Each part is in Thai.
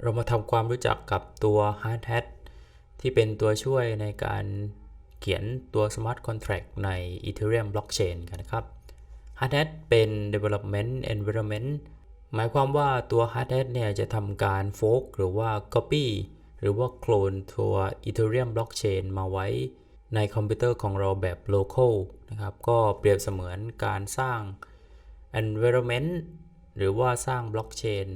เรามาทำความรู้จักกับตัว Hard Hat ที่เป็นตัวช่วยในการเขียนตัว Smart Contract ใน Ethereum Blockchain กันนะครับ Hard Hat เป็น Development Environment หมายความว่าตัว Hard Hat เนี่ยจะทำการ fork หรือว่า copy หรือว่าโคลนตัว Ethereum Blockchain มาไว้ในคอมพิวเตอร์ของเราแบบ local นะครับ ก็เปรียบเสมือนการสร้าง environment หรือว่าสร้าง blockchain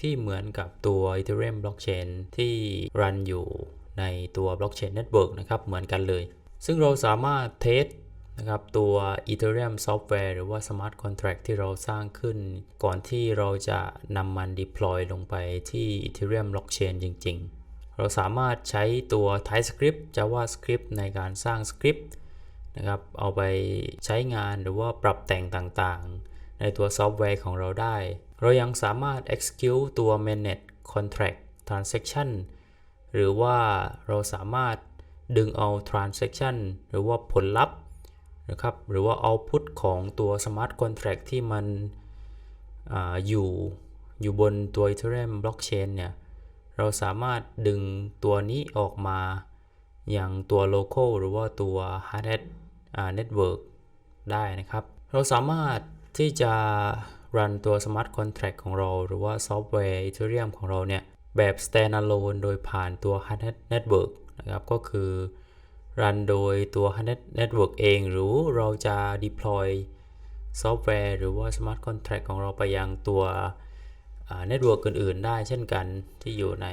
ที่เหมือนกับตัว Ethereum blockchain ที่รันอยู่ในตัว blockchain network นะครับ เหมือนกันเลย ซึ่งเราสามารถเทสนะครับตัว Ethereum software หรือว่า smart contract ที่เราสร้างขึ้น ก่อนที่เราจะนำมัน deploy ลงไปที่ Ethereum blockchain จริง ๆ เราสามารถใช้ตัว TypeScript JavaScript ในการสร้างสคริปต์นะครับ เอาไปใช้งานหรือว่าปรับแต่งต่างๆ ในตัวซอฟต์แวร์ของเราได้ เรายังสามารถ execute ตัว manage contract transaction หรือว่าเราสามารถดึงเอา transaction หรือว่าผลลัพธ์นะครับหรือว่า output ของตัว smart contract ที่มันออยู่อยู่บนตัว Ethereum blockchain เนี่ยเราสามารถดึงตัวนี้ออกมาอย่างตัว local หรือว่าตัว hard hat อ่า network ได้นะครับ เราสามารถที่จะ run ตัว smart contract ของเรา หรือว่าซอฟต์แวร์ Ethereum ของเราเนี่ย แบบ standalone โดยผ่านตัว hard hat network นะครับก็คือ run โดยตัว hard hat network เอง หรือเราจะ deploy ซอฟต์แวร์หรือว่า smart contract ของเราไปยังตัวเน็ตเวิร์กอื่น ๆ ได้เช่นกันที่อยู่ใน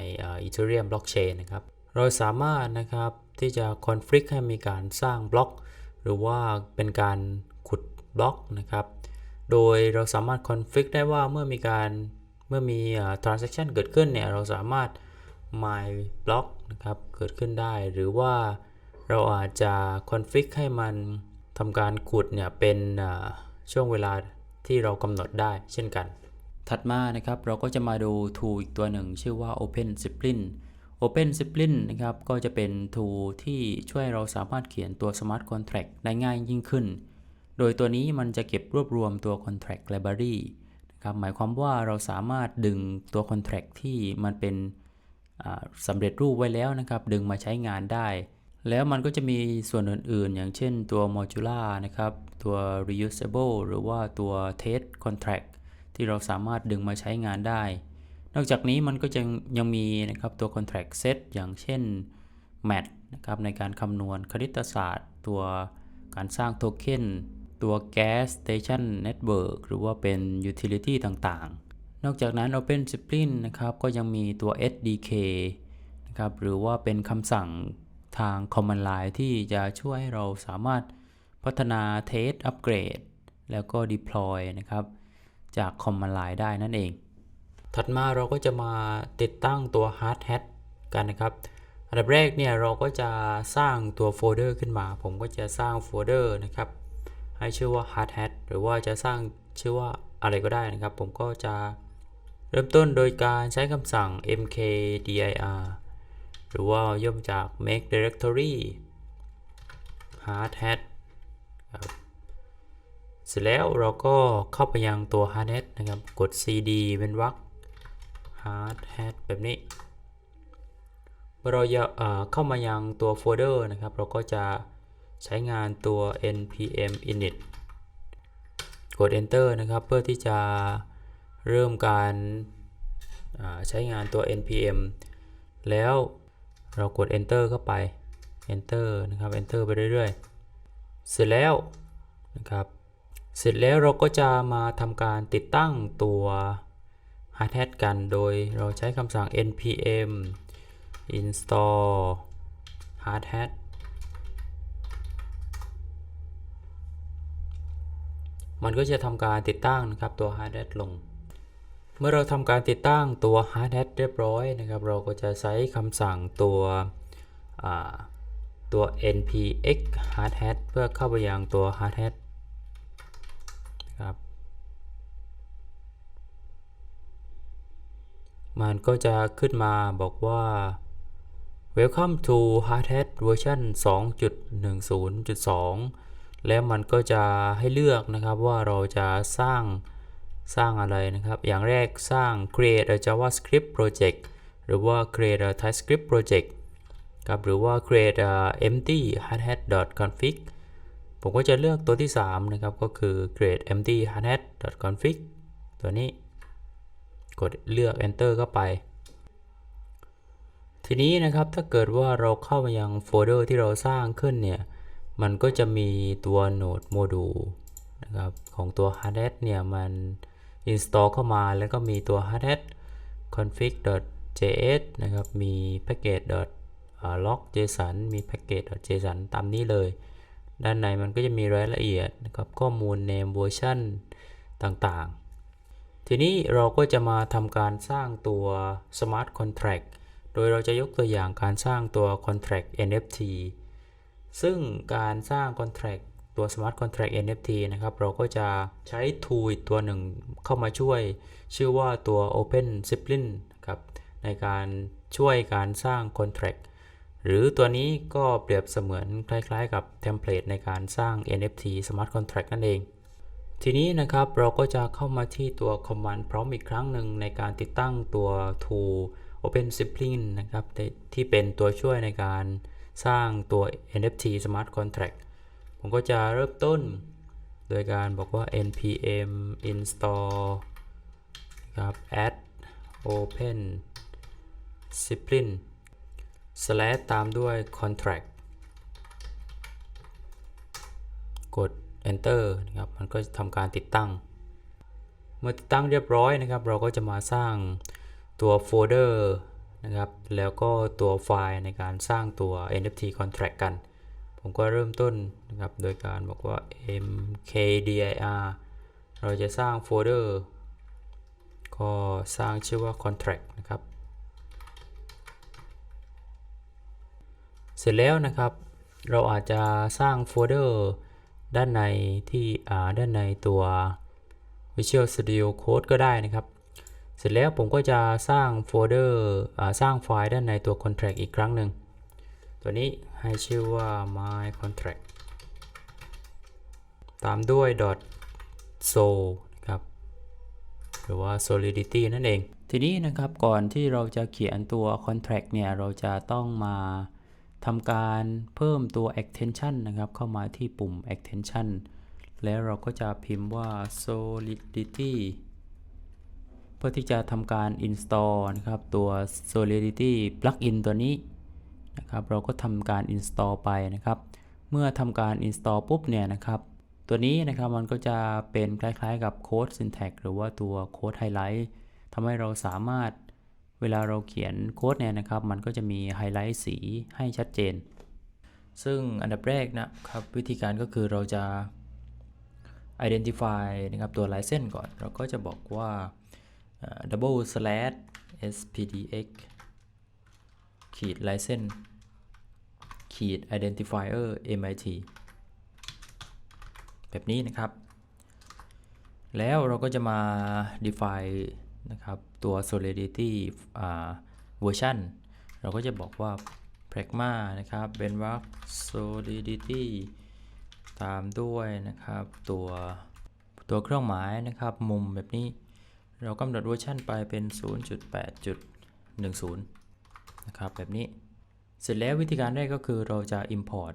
Ethereum blockchain นะครับ เราสามารถนะครับที่จะ config ให้มีการสร้างบล็อก หรือว่าเป็นการขุดบล็อกนะครับ โดยเราสามารถ config ได้ว่าเมื่อมีการเมื่อมี transaction เกิดขึ้นเนี่ยเราสามารถ my block นะครับเกิดขึ้นได้ หรือว่าเราอาจจะ config ให้มันทำการขุดเนี่ยเป็นช่วงเวลาที่เรากำหนดได้เช่นกัน ถัดมานะครับเราก็จะมาดู tool อีกตัวหนึ่ง ชื่อว่า Open Spline Open Spline นะครับก็จะเป็น tool ที่ช่วยเราสามารถเขียนตัว Smart Contract ได้ง่ายยิ่งขึ้น โดยตัวนี้มันจะเก็บรวบรวมตัว Contract Library นะครับ หมายความว่าเราสามารถดึงตัว Contract ที่มันเป็นสำเร็จรูปไว้แล้วนะครับ ดึงมาใช้งานได้ แล้วมันก็จะมีส่วนอื่นๆ อย่างเช่นตัว Modular นะครับ ตัว Reusable หรือว่าตัว Test Contract ที่เราสามารถดึงมาใช้งานได้ นอกจากนี้มันก็จะยังมีนะครับตัว contract set อย่างเช่น math นะครับในการคำนวณคณิตศาสตร์ ตัวการสร้างโทเค็น ตัว gas station network หรือว่าเป็น utility ต่างๆ นอกจากนั้น Open Spline นะครับ ก็ยังมีตัว SDK นะครับ หรือว่าเป็นคำสั่งทาง command line ที่จะช่วยให้เราสามารถพัฒนา test upgrade แล้วก็ deploy นะครับ จากคอมมานด์ไลน์ได้นั่นเอง ถัดมาเราก็จะมาติดตั้งตัว Hard Hat กันนะครับอันดับแรกเนี่ยเราก็จะสร้างตัวโฟลเดอร์ขึ้นมา ผมก็จะสร้างโฟลเดอร์นะครับ ให้ชื่อว่า Hard Hat หรือว่าจะสร้างชื่อว่าอะไรก็ได้นะครับ ผมก็จะเริ่มต้นโดยการใช้คำสั่ง mkdir หรือว่าย่อมจาก make directory hard hat ครับเสร็จแล้วเราก็เข้าไปยังตัว hard hat นะครับ กด cd เป็นวรรค hard hat แบบนี้เมื่อเราเข้ามายังตัวโฟลเดอร์นะครับ เราก็จะ ใช้งานตัว npm init กด enter นะครับ เพื่อที่จะเริ่มการใช้งานตัว npm แล้วเรากด enter เข้าไป enter นะครับ enter ไปเรื่อยๆ เสร็จแล้วนะครับ เสร็จแล้วเราก็จะมาทำการติดตั้งตัว Hard Hat กัน โดยเราใช้คำสั่ง npm install hard hat มันก็จะทำการติดตั้งนะครับตัว hard hat ลง เมื่อเราทำการติดตั้งตัว hard hat เรียบร้อยนะครับ เราก็จะใช้คำสั่งตัวตัว npx hard hat เพื่อเข้าไปยังตัว hard hat ครับ มันก็จะขึ้นมาบอกว่า Welcome to Hardhat version 2.10.2 แล้วมันก็จะให้เลือกนะครับว่าเราจะสร้างสร้างอะไรนะครับ อย่างแรกสร้าง create a javascript project หรือว่า create a typescript project ครับหรือว่า create a empty hardhat config ผมก็จะเลือกตัวที่ 3 นะครับ ก็คือ create empty hardhat config ตัวนี้ กดเลือก enter เข้าไป ทีนี้นะครับถ้าเกิดว่าเราเข้ามายังโฟลเดอร์ที่เราสร้างขึ้นเนี่ย มันก็จะมีตัว node module นะครับของตัว hardhat เนี่ยมัน install เข้ามาแล้วก็มีตัว hardhat config.js นะครับ มี package log json มี package json ตามนี้เลย ด้านในมันก็จะมีรายละเอียดนะครับ ข้อมูล name version ต่างๆ ทีนี้เราก็จะมาทำการสร้างตัว smart contract โดยเราจะยกตัวอย่างการสร้างตัว contract NFT ซึ่งการสร้าง contract ตัว smart contract NFT นะครับ เราก็จะใช้ tool อีกตัวหนึ่งเข้ามาช่วย ชื่อว่าตัว Open z i p l i n ครับในการช่วยการสร้าง contract หรือตัวนี้ก็เปรียบเสมือนคล้ายๆ กับเทมเพลตในการสร้าง NFT smart contract นั่นเอง ทีนี้นะครับเราก็จะเข้ามาที่ตัว command prompt อีกครั้งหนึ่งในการติดตั้งตัว tool Open Zipline นะครับที่เป็นตัวช่วยในการ สร้างตัว NFT smart contract ผมก็จะเริ่มต้น โดยการบอกว่า npm install ครับ add open zipline slash ตามด้วย contract กด enter นะครับ มันก็จะทำการติดตั้ง เมื่อติดตั้งเรียบร้อยนะครับ เราก็จะมาสร้างตัวโฟลเดอร์ นะครับ แล้วก็ตัวไฟล์ในการสร้างตัว NFT contract กัน ผมก็เริ่มต้นนะครับ โดยการบอกว่า mkdir เราจะสร้างโฟลเดอร์ ก็สร้างชื่อว่า contract นะครับ เสร็จแล้วนะครับ เราอาจจะสร้างโฟลเดอร์ด้านในที่ด้านในตัว Visual Studio Code ก็ได้นะครับ เสร็จแล้วผมก็จะสร้างโฟลเดอร์สร้างไฟล์ด้านในตัว contract อีกครั้งหนึ่ง ตัวนี้ให้ชื่อว่า my contract ตามด้วย .so นะครับหรือว่า solidity นั่นเอง ทีนี้นะครับก่อนที่เราจะเขียนตัว contract เนี่ยเราจะต้องมาทำการเพิ่มตัว extension นะครับเข้ามาที่ปุ่ม extension แล้วเราก็จะพิมพ์ว่า solidity เพื่อที่จะทำการ install นะครับตัว solidity plugin ตัวนี้นะครับเราก็ทำการ install ไปนะครับ เมื่อทำการ install ปุ๊บเนี่ยนะครับตัวนี้นะครับมันก็จะเป็นคล้ายๆกับ code syntax หรือว่าตัว code highlight ทำให้เราสามารถเวลาเราเขียนโค้ดเนี่ยนะครับ มันก็จะมีไฮไลท์สีให้ชัดเจน ซึ่งอันดับแรกนะครับ วิธีการก็คือเราจะ identify นะครับตัว license ก่อน เราก็จะบอกว่า double slash spdx ขีด license ขีด identifier mit แบบนี้นะครับ แล้วเราก็จะมา define นะครับ ตัว solidity version เราก็จะบอกว่า pragma นะครับเป็นว่า solidity ตามด้วยนะครับ ตัวตัวเครื่องหมายนะครับ มุมแบบนี้ เรากำหนดเวอร์ชันไปเป็น 0.8.10 นะครับแบบนี้ เสร็จแล้ววิธีการแรกก็คือเราจะ import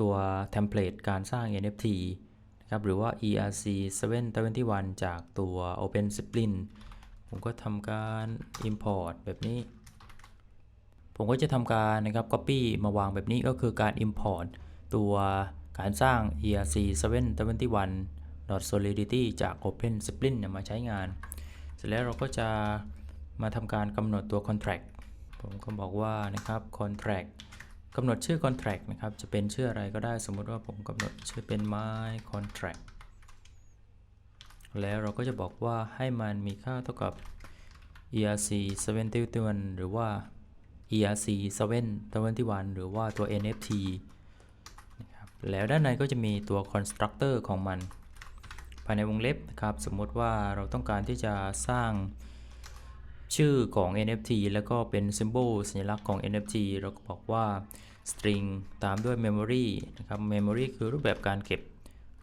ตัวเทมเพลตการสร้าง NFT นะครับหรือว่า ERC 721 จากตัว Open Zipline ผมก็ทำการ import แบบนี้ ผมก็จะทำการนะครับ copy มาวางแบบนี้ก็คือการ import ตัวการสร้าง ERC 721 solidity จาก Open Zipline มาใช้งาน เสร็จแล้วเราก็จะมาทำการกำหนดตัว contract ผมก็บอกว่านะครับ contract กำหนดชื่อ contract นะครับ จะเป็นชื่ออะไรก็ได้สมมติว่าผมกำหนดชื่อเป็น my contract แล้วเราก็จะบอกว่าให้มันมีค่าเท่ากับ ERC 71หรือว่า ERC 721หรือว่าตัว NFT นะครับแล้วด้านในก็จะมีตัว constructor ของมัน ภายในวงเล็บนะครับ สมมติว่าเราต้องการที่จะสร้างชื่อของ NFT แล้วก็เป็น symbol สัญลักษณ์ของ NFT เราก็บอกว่า string ตามด้วย memory นะครับ memory คือรูปแบบการเก็บ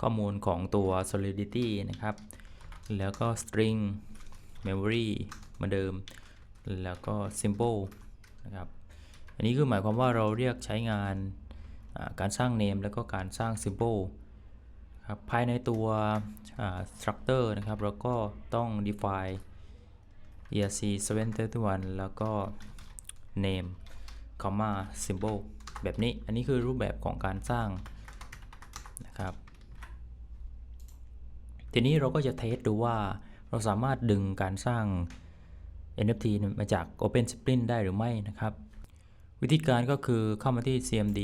ข้อมูลของตัว solidity นะครับ แล้วก็ string memory เหมือนเดิม แล้วก็ symbol นะครับ อันนี้คือหมายความว่าเราเรียกใช้งานการสร้าง name แล้วก็การสร้าง symbol ครับภายในตัว structure นะครับเราก็ต้อง define erc 731แล้วก็ name comma symbol แบบนี้ อันนี้คือรูปแบบของการสร้างนะครับ ทีนี้เราก็จะเทสดูว่าเราสามารถดึงการสร้าง NFT มาจาก OpenSprint ได้หรือไม่นะครับ วิธีการก็คือเข้ามาที่ CMD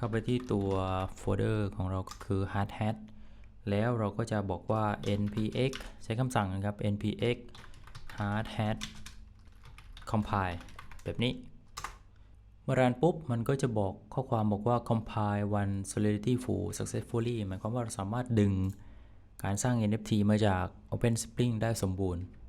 เข้าไปที่ตัวโฟลเดอร์ของเราก็คือ hard hat แล้วเราก็จะบอกว่า npx ใช้คำสั่งนะครับ npx hard hat compile แบบนี้ เมื่อรันปุ๊บ มันก็จะบอกข้อความบอกว่า compile one solidity full successfully หมายความว่าเราสามารถดึงการสร้าง NFT มาจาก OpenSpring ได้สมบูรณ์